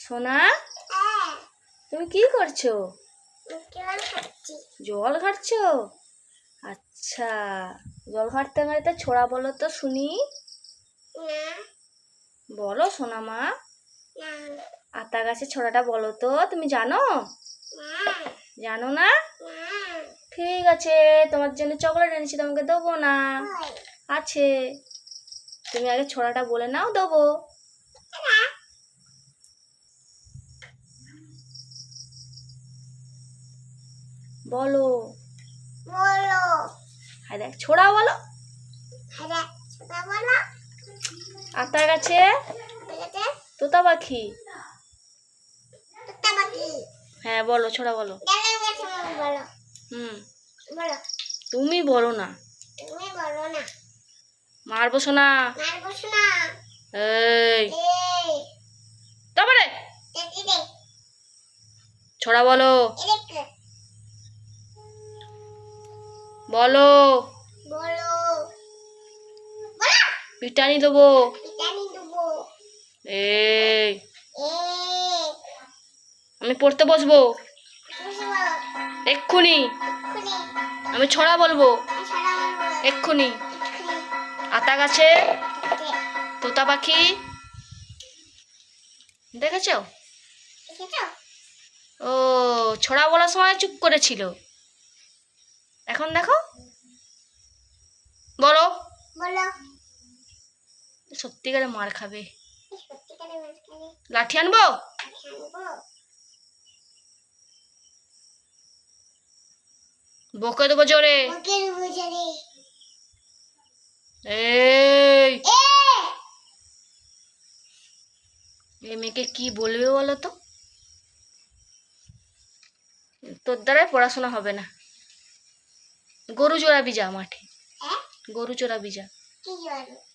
সোনা হ্যাঁ। তুমি কি করছ? জল ঘাটছো আচ্ছা জল ঘাটতে ঘাটতে ছোড়া বলো তো শুনি। বলো সোনা মা। আতা গাছের ছড়াটা বলো তো তুমি জানো? জানো না? ঠিক আছে তোমার জন্য চকলেট এনেছি তোমাকে দেবো না। আছে। তুমি আগে ছোড়াটা বলে নাও দেবো। বলো। বলো। হ্যাঁ দেখ ছোড়া বলো। আতা গাছে তোতা পাখি। হ্যাঁ বলো ছোড়া বলো। হুম। তুমি বলো না। মারবো শোনা মার বসো না এই। তারপরে। ছড়া বলো। বলো। বলো। পিটানি দেবো। ভিটামিন দেবো। এই। এই আমি পড়তে বসবো। এক্ষুনি। আমি ছড়া বলব। এক্ষুনি। আতা গাছে। তোতা পাখি। দেখেছ? ও ছড়া বলার সময় চুপ করেছিল। এখন দেখো। বলো। বলো। সত্যিকারে মার খাবে। এই লাঠি আনব? বকে দেবো জোরে। এই। এ! এ মেয়েকে কি বলবে বলো তো? তোর দ্বারাই পড়াশোনা হবে না। গরু চোরাবি বিজা মাঠে। হ্যাঁ? গরু কি জল